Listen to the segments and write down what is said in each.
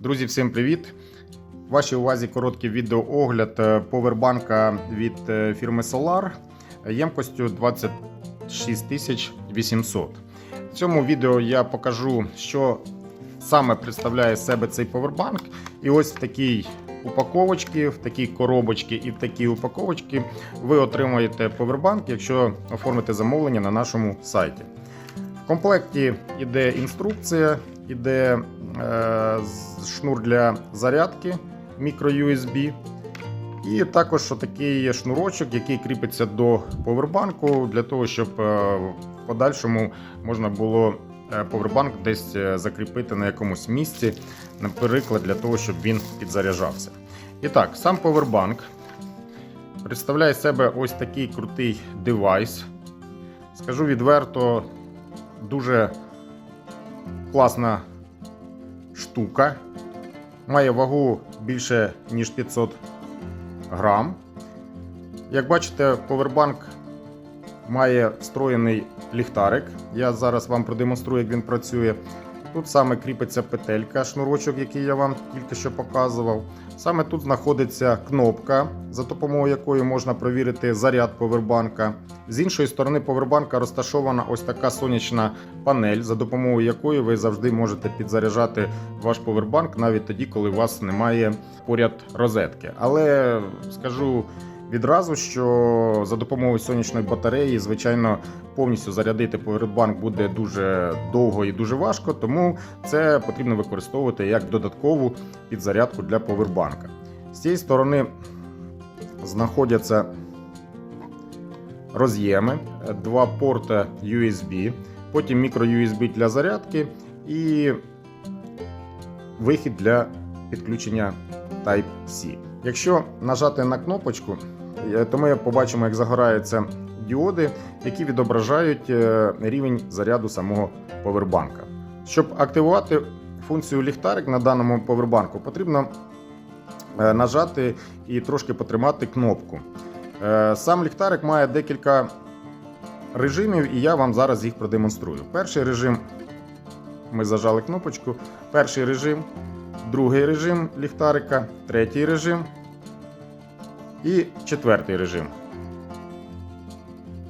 Друзі, всім привіт! Вашій увазі короткий відеоогляд е, повербанка від е, фірми Solar ємкостю 26800. В цьому відео я покажу, що саме представляє себе цей повербанк. І ось в такій упаковочці, в такій коробочці і в такій упаковочці ви отримаєте повербанк, якщо оформите замовлення на нашому сайті. В комплекті йде інструкція, е, з- шнур для зарядки microUSB. І також такий шнурочок, який кріпиться до повербанку, для того, щоб е, в подальшому можна було е, повербанк десь е, закріпити на якомусь місці, наприклад, для того, щоб він підзаряджався. І так, сам повербанк представляє себе ось такий крутий девайс. Скажу відверто, дуже класна штука. Має вагу більше ніж 500 грам. Як бачите, повербанк має встроєний ліхтарик. Я зараз вам продемонструю, як він працює. Тут саме кріпиться петелька, шнурочок, який я вам тільки що показував. Саме тут знаходиться кнопка, за допомогою якої можна провірити заряд повербанка. З іншої сторони повербанка розташована ось така сонячна панель, за допомогою якої ви завжди можете підзаряджати ваш повербанк навіть тоді, коли у вас немає поряд розетки. Але скажу відразу, що за допомогою сонячної батареї, звичайно, повністю зарядити повербанк буде дуже довго і дуже важко, тому це потрібно використовувати як додаткову підзарядку для повербанка. З цієї сторони знаходяться роз'єми, два порта USB, потім мікро-USB для зарядки і вихід для підключення Type-C. Якщо нажати на кнопочку, е, то ми побачимо, як загораються діоди, які відображають е, рівень заряду самого повербанка. Щоб активувати функцію ліхтарик на даному повербанку, потрібно е, нажати і трошки потримати кнопку. Сам ліхтарик має декілька режимів, і я вам зараз їх продемонструю. Перший режим ми зажали кнопочку. Перший режим, другий режим ліхтарика, третій режим і четвертий режим.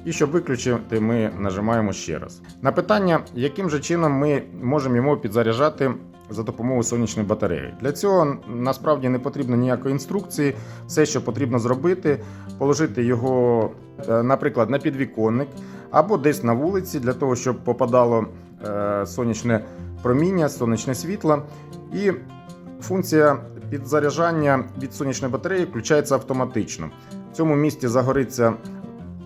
І щоб виключити, ми нажимаємо ще раз. На питання, яким же чином ми можемо його підзаряджати за допомогою сонячної батареї. Для цього насправді не потрібно ніякої інструкції. Все, що потрібно зробити, положити його, е, наприклад, на підвіконник або десь на вулиці, для того, щоб попадало е, сонячне проміння, сонячне світло. І функція підзаряджання від сонячної батареї включається автоматично. В цьому місці загориться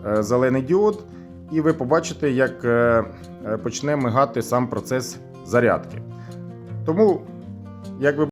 е, зелений діод, і ви побачите, як е, е, почне мигати сам процес зарядки. Тому, як ви